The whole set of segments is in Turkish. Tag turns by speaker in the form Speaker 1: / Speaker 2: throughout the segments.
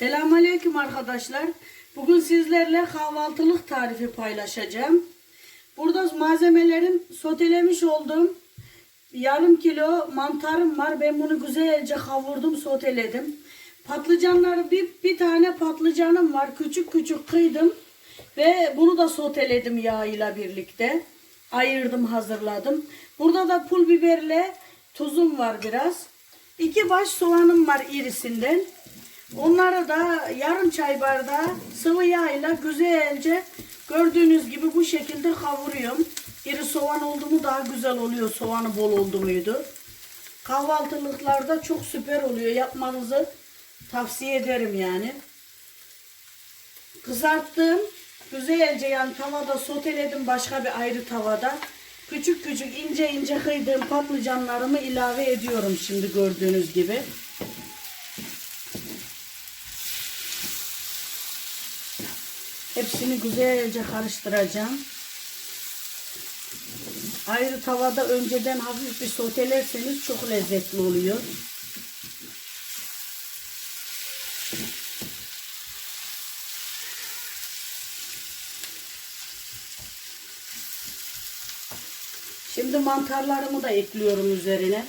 Speaker 1: Selamünaleyküm arkadaşlar. Bugün sizlerle kahvaltılık tarifi paylaşacağım. Burada malzemelerim sotelemiş olduğum yarım kilo mantarım var. Ben bunu güzelce kavurdum, soteledim. Patlıcanları bir, bir tane patlıcanım var. Küçük küçük kıydım. Ve bunu da soteledim yağ ile birlikte. Ayırdım, hazırladım. Burada da pul biberle tuzum var biraz. İki baş soğanım var irisinden. Onları da yarım çay bardağı sıvı yağ ile güzelce gördüğünüz gibi bu şekilde kavuruyorum. İri soğan oldu mu daha güzel oluyor soğanı bol oldu muydu. Kahvaltılıklarda çok süper oluyor. Yapmanızı tavsiye ederim yani. Kızarttım. Güzelce yani tavada soteledim başka bir ayrı tavada. Küçük küçük ince ince kıydığım patlıcanlarımı ilave ediyorum şimdi gördüğünüz gibi. Hepsini güzelce karıştıracağım. Ayrı tavada önceden hafif bir sotelerseniz çok lezzetli oluyor. Şimdi mantarlarımı da ekliyorum üzerine.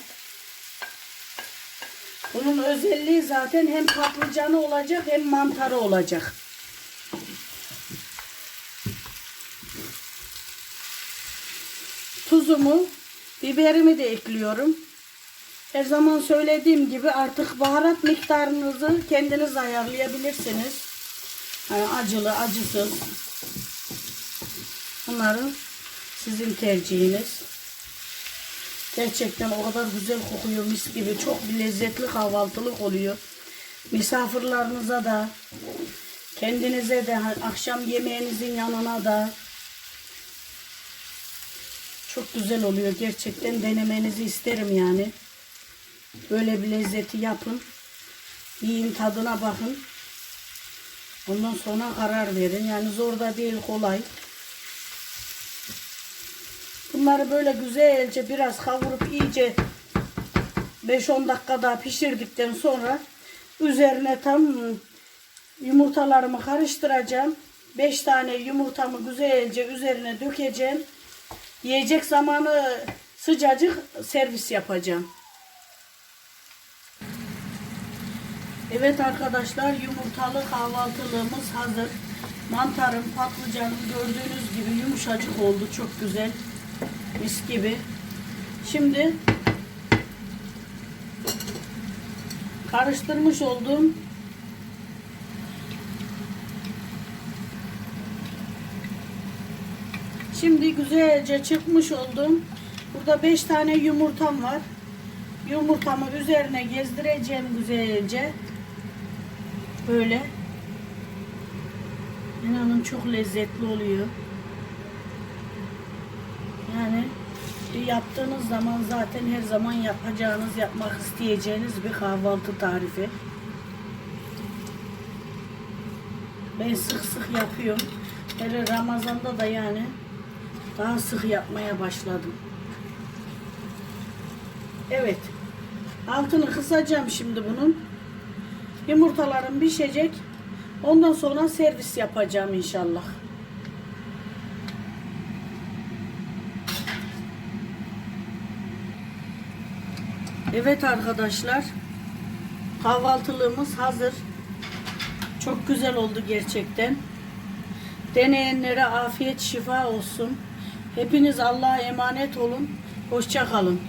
Speaker 1: Bunun özelliği zaten hem patlıcanı olacak hem mantarı olacak. Tuzumu, biberimi de ekliyorum. Her zaman söylediğim gibi artık baharat miktarınızı kendiniz ayarlayabilirsiniz. Yani acılı, acısız. Bunları sizin tercihiniz. Gerçekten o kadar güzel kokuyor mis gibi. Çok bir lezzetli kahvaltılık oluyor. Misafirlerinize da kendinize de akşam yemeğinizin yanına da çok güzel oluyor. Gerçekten denemenizi isterim yani. Böyle bir lezzeti yapın. Yiyin tadına bakın. Ondan sonra karar verin. Yani zor da değil kolay. Bunları böyle güzelce biraz kavurup iyice 5-10 dakika daha pişirdikten sonra üzerine tam yumurtalarımı karıştıracağım. 5 tane yumurtamı güzelce üzerine dökeceğim. Yiyecek zamanı sıcacık servis yapacağım. Evet arkadaşlar yumurtalı kahvaltılığımız hazır. Mantarım, patlıcanım gördüğünüz gibi yumuşacık oldu. Çok güzel. Mis gibi. Şimdi karıştırmış olduğum Şimdi güzelce çıkmış oldum. Burada 5 tane yumurtam var. Yumurtamı üzerine gezdireceğim güzelce. Böyle. İnanın çok lezzetli oluyor. Yani yaptığınız zaman zaten her zaman yapacağınız, yapmak isteyeceğiniz bir kahvaltı tarifi. Ben sık sık yapıyorum. Hele Ramazan'da da yani daha sık yapmaya başladım. Evet. Altını kısacağım şimdi bunun. Yumurtalarım pişecek. Ondan sonra servis yapacağım inşallah. Evet arkadaşlar. Kahvaltılığımız hazır. Çok güzel oldu gerçekten. Deneyenlere afiyet şifa olsun. Hepiniz Allah'a emanet olun. Hoşça kalın.